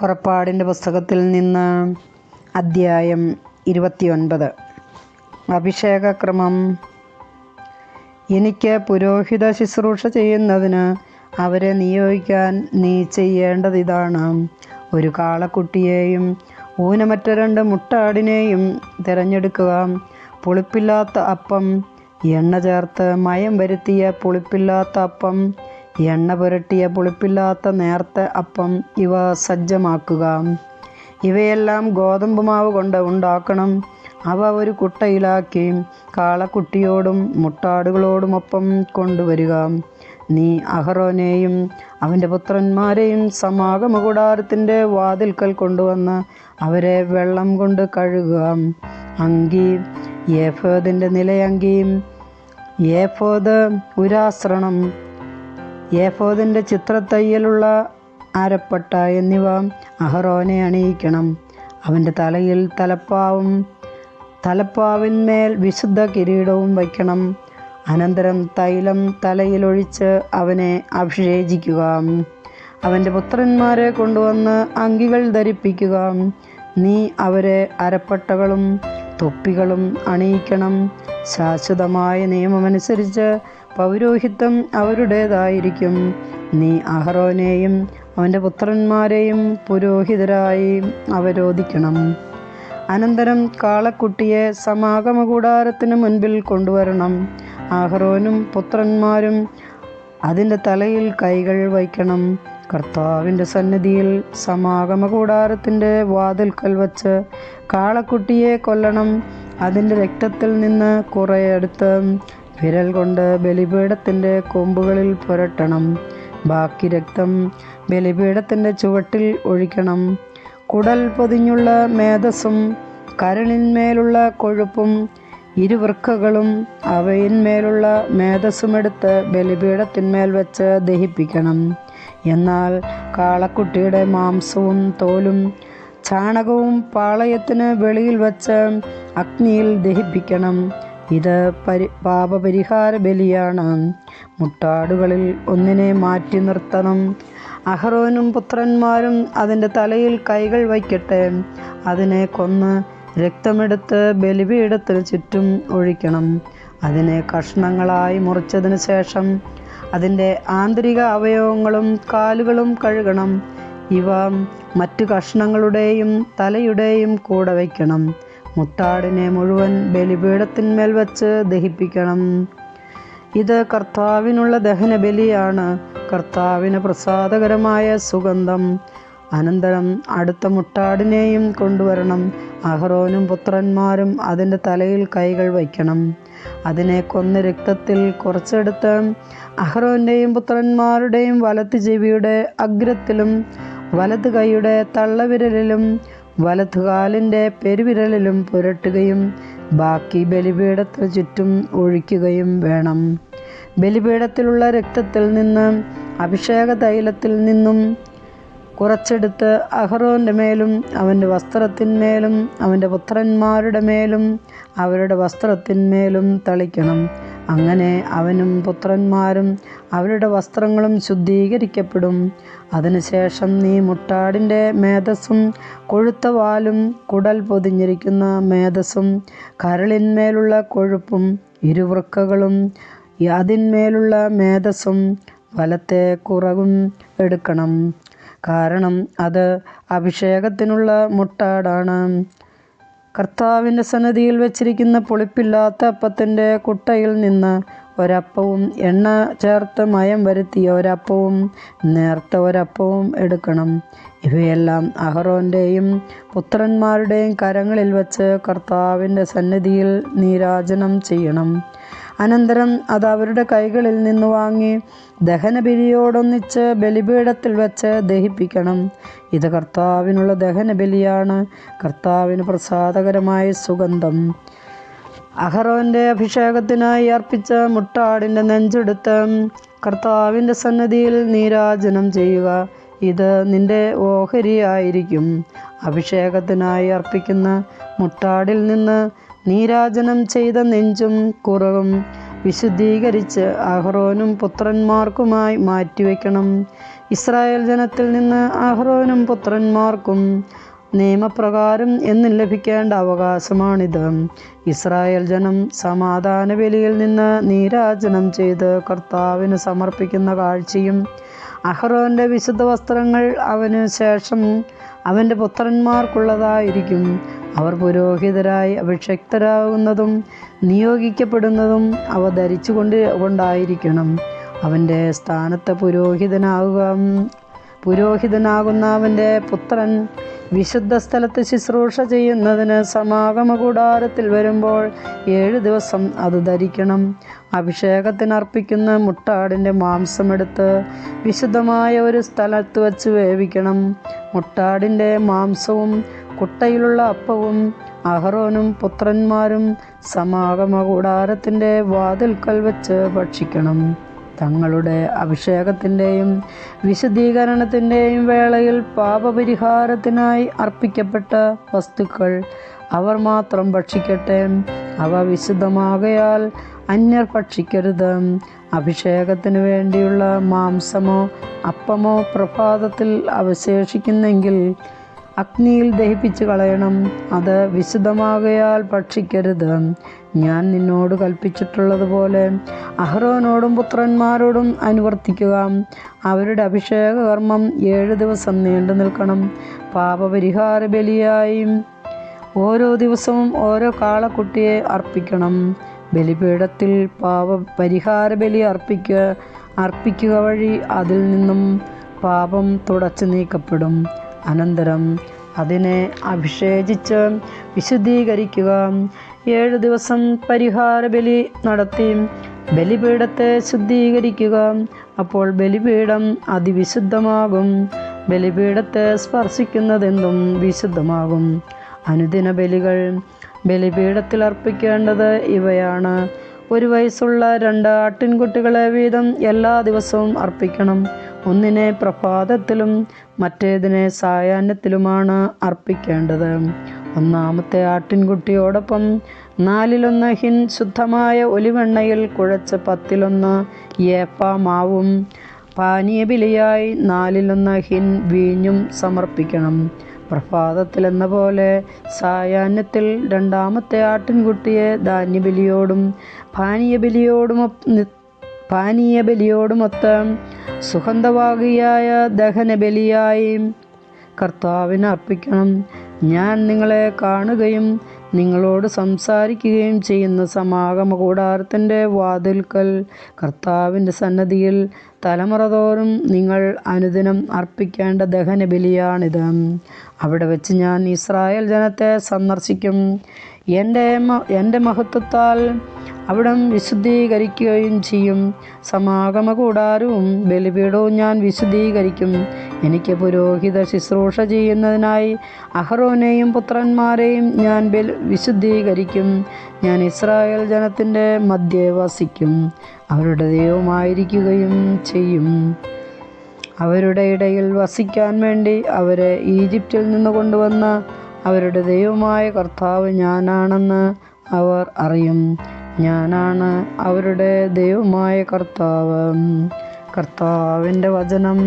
പുറപ്പാടിന്റെ പുസ്തകത്തിൽ നിന്ന് അദ്ധ്യായം ഇരുപത്തിയൊൻപത്. അഭിഷേകക്രമം. എനിക്ക് പുരോഹിത ശുശ്രൂഷ ചെയ്യുന്നതിന് അവരെ നിയോഗിക്കാൻ നീ ചെയ്യേണ്ടത് ഇതാണ് ഒരു കാളക്കുട്ടിയെയും ഊനമറ്റ രണ്ട് മുട്ടാടിനെയും തിരഞ്ഞെടുക്കുക. പുളിപ്പില്ലാത്ത അപ്പം. എണ്ണ ചേർത്ത് മയം വരുത്തിയ പുളിപ്പില്ലാത്ത അപ്പം. എണ്ണ പുരട്ടിയ പുളിപ്പില്ലാത്ത നേർത്ത അപ്പം ഇവ സജ്ജമാക്കുക. ഇവയെല്ലാം ഗോതമ്പ് മാവ് കൊണ്ട് ഉണ്ടാക്കണം. അവ ഒരു കുട്ടയിലാക്കി കാളക്കുട്ടിയോടും മുട്ടാടുകളോടുമൊപ്പം കൊണ്ടുവരിക. നീ അഹറോനെയും അവന്റെ പുത്രന്മാരെയും സമാഗമ കൂടാരത്തിന്റെ വാതിൽക്കൽ കൊണ്ടുവന്ന് അവരെ വെള്ളം കൊണ്ട് കഴുകുക. അങ്കി ഏഫോദിന്റെ നിലയങ്കിയും ഏഫോദ് ഉരാശ്രണം ഏഫോദിന്റെ ചിത്രത്തയ്യലുള്ള അരപ്പട്ട എന്നിവ അഹറോനെ അണിയിക്കണം. അവന്റെ തലയിൽ തലപ്പാവും തലപ്പാവിന്മേൽ വിശുദ്ധ കിരീടവും വയ്ക്കണം. അനന്തരം തൈലം തലയിലൊഴിച്ച് അവനെ അഭിഷേചിക്കുക. അവന്റെ പുത്രന്മാരെ കൊണ്ടുവന്ന് അങ്കികൾ ധരിപ്പിക്കുക. നീ അവരെ അരപ്പട്ടകളും തൊപ്പികളും അണിയിക്കണം. ശാശ്വതമായ നിയമമനുസരിച്ച് പൗരോഹിത്വം അവരുടേതായിരിക്കും. നീ അഹറോനെയും അവന്റെ പുത്രന്മാരെയും പുരോഹിതരായി അവരോധിക്കണം. അനന്തരം കാളക്കുട്ടിയെ സമാഗമ കൂടാരത്തിന് മുൻപിൽ കൊണ്ടുവരണം. അഹറോനും പുത്രന്മാരും അതിന്റെ തലയിൽ കൈകൾ വയ്ക്കണം. കർത്താവിന്റെ സന്നിധിയിൽ സമാഗമ കൂടാരത്തിന്റെ വാതിൽക്കൽ വച്ച് കാളക്കുട്ടിയെ കൊല്ലണം. അതിന്റെ രക്തത്തിൽ നിന്ന് കുറേ എടുത്ത് വിരൽ കൊണ്ട് ബലിപീഠത്തിന്റെ കൊമ്പുകളിൽ പുരട്ടണം. ബാക്കി രക്തം ബലിപീഠത്തിന്റെ ചുവട്ടിൽ ഒഴിക്കണം. കുടൽ പൊതിഞ്ഞുള്ള മേധസ്സും കരളിന്മേലുള്ള കൊഴുപ്പും ഇരുവൃക്കകളും അവയിന്മേലുള്ള മേധസ്സുമെടുത്ത് ബലിപീഠത്തിന്മേൽ വെച്ച് ദഹിപ്പിക്കണം. എന്നാൽ കാളക്കുട്ടിയുടെ മാംസവും തോലും ചാണകവും പാളയത്തിന് വെളിയിൽ വച്ച് അഗ്നിയിൽ ദഹിപ്പിക്കണം. ഇത് പരി പാപപരിഹാര ബലിയാണ്. മുട്ടാടുകളിൽ ഒന്നിനെ മാറ്റി നിർത്തണം. അഹ്റോനും പുത്രന്മാരും അതിന്റെ തലയിൽ കൈകൾ വയ്ക്കട്ടെ. അതിനെ കൊന്ന് രക്തമെടുത്ത് ബലിപീഠത്തിന് ചുറ്റും ഒഴിക്കണം. അതിനെ കഷ്ണങ്ങളായി മുറിച്ചതിന് ശേഷം അതിന്റെ ആന്തരിക അവയവങ്ങളും കാലുകളും കഴുകണം. ഇവ മറ്റു കഷ്ണങ്ങളുടെയും തലയുടെയും കൂടെ വയ്ക്കണം. മുട്ടാടിനെ മുഴുവൻ ബലിപീഠത്തിന്മേൽ വച്ച് ദഹിപ്പിക്കണം. ഇത് കർത്താവിനുള്ള ദഹന ബലിയാണ് കർത്താവിന് പ്രസാദകരമായ സുഗന്ധം. അനന്തരം അടുത്ത മുട്ടാടിനെയും കൊണ്ടുവരണം. അഹ്റോനും പുത്രന്മാരും അതിന്റെ തലയിൽ കൈകൾ വയ്ക്കണം. അതിനെ കൊന്ന രക്തത്തിൽ കുറച്ചെടുത്ത് അഹ്റോന്റെയും പുത്രന്മാരുടെയും വലത്ത് ചെവിയുടെ അഗ്രത്തിലും വലത് കൈയുടെ തള്ളവിരലിലും വലതുകാലിന്റെ പെരുവിരലിലും പുരട്ടുകയും ബാക്കി ബലിപീഠത്തിന് ചുറ്റും ഒഴിക്കുകയും വേണം. ബലിപീഠത്തിലുള്ള രക്തത്തിൽ നിന്ന് അഭിഷേക തൈലത്തിൽ നിന്നും കുറച്ചെടുത്ത് അഹ്റോന്റെ മേലും അവന്റെ വസ്ത്രത്തിന്മേലും അവന്റെ പുത്രന്മാരുടെ മേലും അവരുടെ വസ്ത്രത്തിന്മേലും തളിക്കണം. അങ്ങനെ അവനും പുത്രന്മാരും അവരുടെ വസ്ത്രങ്ങളും ശുദ്ധീകരിക്കപ്പെടും. അതിനുശേഷം നീ മുട്ടാടിന്റെ മേധസ്സും കൊഴുത്ത വാലും കുടൽ പൊതിഞ്ഞിരിക്കുന്ന മേധസ്സും കരളിന്മേലുള്ള കൊഴുപ്പും ഇരുവൃക്കകളും അതിന്മേലുള്ള മേധസ്സും വലത്തെ കുറവും എടുക്കണം. കാരണം അത് അഭിഷേകത്തിനുള്ള മുട്ടാടാണ്. കർത്താവിന്റെ സന്നദ്ധിയിൽ വെച്ചിരിക്കുന്ന പുളിപ്പില്ലാത്ത അപ്പത്തിന്റെ കുട്ടയിൽ നിന്ന് ഒരപ്പവും എണ്ണ ചേർത്ത് മയം വരുത്തിയ ഒരപ്പവും നേർത്ത ഒരപ്പവും എടുക്കണം. ഇവയെല്ലാം അഹറോന്റെയും പുത്രന്മാരുടെയും കരങ്ങളിൽ വച്ച് കർത്താവിന്റെ സന്നിധിയിൽ നീരാജനം ചെയ്യണം. അനന്തരം അത് അവരുടെ കൈകളിൽ നിന്ന് വാങ്ങി ദഹനബലിയോടൊന്നിച്ച് ബലിപീഠത്തിൽ വെച്ച് ദഹിപ്പിക്കണം. ഇത് കർത്താവിനുള്ള ദഹനബലിയാണ്. കർത്താവിന് പ്രസാദകരമായ സുഗന്ധം. അഹറോന്റെ അഭിഷേകത്തിനായി അർപ്പിച്ച മുട്ടാടിന്റെ നെഞ്ചെടുത്ത് കർത്താവിന്റെ സന്നദ്ധിയിൽ നീരാജനം ചെയ്യുക. ഇത് നിന്റെ ഓഹരിയായിരിക്കും. അഭിഷേകത്തിനായി അർപ്പിക്കുന്ന മുട്ടാടിൽ നിന്ന് നീരാജനം ചെയ്ത നെഞ്ചും കുറവും വിശുദ്ധീകരിച്ച് അഹ്റോനും പുത്രന്മാർക്കുമായി മാറ്റിവെക്കണം. ഇസ്രായേൽ ജനത്തിൽ നിന്ന് അഹ്റോനും പുത്രന്മാർക്കും നിയമപ്രകാരം എന്നും ലഭിക്കേണ്ട അവകാശമാണിത്. ഇസ്രായേൽ ജനം സമാധാന ബലിയിൽ നിന്ന് നീരാജനം ചെയ്ത് കർത്താവിന് സമർപ്പിക്കുന്ന കാഴ്ചയും അഹ്റോന്റെ വിശുദ്ധ വസ്ത്രങ്ങൾ അവന് ശേഷം അവന്റെ പുത്രന്മാർക്കുള്ളതായിരിക്കും. അവർ പുരോഹിതരായി അഭിഷക്തരാകുന്നതും നിയോഗിക്കപ്പെടുന്നതും അവ ധരിച്ചു കൊണ്ട് കൊണ്ടായിരിക്കണം. അവന്റെ സ്ഥാനത്ത് പുരോഹിതനാകുക പുരോഹിതനാകുന്ന അവന്റെ പുത്രൻ വിശുദ്ധ സ്ഥലത്ത് ശുശ്രൂഷ ചെയ്യുന്നതിന് സമാഗമ കൂടാരത്തിൽ വരുമ്പോൾ ഏഴ് ദിവസം അത് ധരിക്കണം. അഭിഷേകത്തിന് അർപ്പിക്കുന്ന മുട്ടാടിന്റെ മാംസമെടുത്ത് വിശുദ്ധമായ ഒരു സ്ഥലത്ത് വച്ച് വേവിക്കണം. മുട്ടാടിന്റെ മാംസവും കുട്ടയിലുള്ള അപ്പവും അഹറോനും പുത്രന്മാരും സമാഗമ കൂടാരത്തിന്റെ വാതിൽക്കൽ വച്ച് ഭക്ഷിക്കണം. തങ്ങളുടെ അഭിഷേകത്തിന്റെയും വിശദീകരണത്തിന്റെയും വേളയിൽ പാപപരിഹാരത്തിനായി അർപ്പിക്കപ്പെട്ട വസ്തുക്കൾ അവർ മാത്രം ഭക്ഷിക്കട്ടെ. അവ വിശുദ്ധമാകയാൽ അന്യർ ഭക്ഷിക്കരുത്. അഭിഷേകത്തിന് വേണ്ടിയുള്ള മാംസമോ അപ്പമോ പ്രഭാതത്തിൽ അവശേഷിക്കുന്നെങ്കിൽ അഗ്നിയിൽ ദഹിപ്പിച്ചു കളയണം. അത് വിശുദ്ധമാകയാൽ ഭക്ഷിക്കരുത്. ഞാൻ നിന്നോട് കൽപ്പിച്ചിട്ടുള്ളതുപോലെ അഹ്റോനോടും പുത്രന്മാരോടും അനുവർത്തിക്കുക. അവരുടെ അഭിഷേക കർമ്മം ഏഴ് ദിവസം നീണ്ടു നിൽക്കണം. പാപപരിഹാര ബലിയായും ഓരോ ദിവസവും ഓരോ കാളക്കുട്ടിയെ അർപ്പിക്കണം. ബലിപീഠത്തിൽ പാപ പരിഹാര ബലി അർപ്പിക്കുക അർപ്പിക്കുക വഴി അതിൽ നിന്നും പാപം തുടച്ചു നീക്കപ്പെടും. അനന്തരം അതിനെ അഭിഷേചിച്ച് വിശുദ്ധീകരിക്കുക. ഏഴ് ദിവസം പരിഹാര ബലി നടത്തി ബലിപീഠത്തെ ശുദ്ധീകരിക്കുക. അപ്പോൾ ബലിപീഠം അതിവിശുദ്ധമാകും. ബലിപീഠത്തെ സ്പർശിക്കുന്നതെന്തും വിശുദ്ധമാകും. അനുദിന ബലികൾ ബലിപീഠത്തിൽ അർപ്പിക്കേണ്ടത് ഇവയാണ്. ഒരു വയസ്സുള്ള രണ്ട് ആട്ടിൻകുട്ടികളെ വീതം എല്ലാ ദിവസവും അർപ്പിക്കണം. ഒന്നിനെ പ്രഭാതത്തിലും മറ്റേതിനെ സായാഹ്നത്തിലുമാണ് അർപ്പിക്കേണ്ടത്. ഒന്നാമത്തെ ആട്ടിൻകുട്ടിയോടൊപ്പം നാലിലൊന്ന് ഹിൻ ശുദ്ധമായ ഒലിവെണ്ണയിൽ കുഴച്ച് പത്തിലൊന്ന് ഏപ്പ മാവും പാനീയബിലിയായി നാലിലൊന്ന് ഹിൻ വീഞ്ഞും സമർപ്പിക്കണം. പ്രഭാതത്തിലെന്ന പോലെ സായാഹ്നത്തിൽ രണ്ടാമത്തെ ആട്ടിൻകുട്ടിയെ ധാന്യബലിയോടും പാനീയബലിയോടും പാനീയബലിയോടുമൊത്ത് സുഗന്ധവാഹിയായ ദഹനബലിയായി. കർത്താവിന് അർപ്പിക്കണം. ഞാൻ നിങ്ങളെ കാണുകയും നിങ്ങളോട് സംസാരിക്കുകയും ചെയ്യുന്ന സമാഗമ കൂടാരത്തിന്റെ വാതിൽക്കൽ കർത്താവിന്റെ സന്നദ്ധിയിൽ തലമുറ തോറും നിങ്ങൾ അനുദിനം അർപ്പിക്കേണ്ട ദഹനബലിയാണിത്. അവിടെ വെച്ച് ഞാൻ ഇസ്രായേൽ ജനത്തെ സന്ദർശിക്കും. എന്റെ എന്റെ മഹത്വത്താൽ അവിടം വിശുദ്ധീകരിക്കുകയും ചെയ്യും. സമാഗമ കൂടാരവും ബലിപീഠവും ഞാൻ വിശുദ്ധീകരിക്കും. എനിക്ക് പുരോഹിത ശുശ്രൂഷ ചെയ്യുന്നതിനായി അഹ്റോനെയും പുത്രന്മാരെയും ഞാൻ ബലി വിശുദ്ധീകരിക്കും. ഞാൻ ഇസ്രായേൽ ജനത്തിന്റെ മധ്യേ വസിക്കും. അവരുടെ ദൈവമായിരിക്കുകയും ചെയ്യും. അവരുടെ ഇടയിൽ വസിക്കാൻ വേണ്ടി അവരെ ഈജിപ്തിൽ നിന്ന് കൊണ്ടുവന്ന അവരുടെ ദൈവമായ കർത്താവ് ഞാനാണെന്ന് അവർ അറിയും. ഞാനാണ് അവരുടെ ദൈവമായ കർത്താവ്. കർത്താവിന്റെ വചനം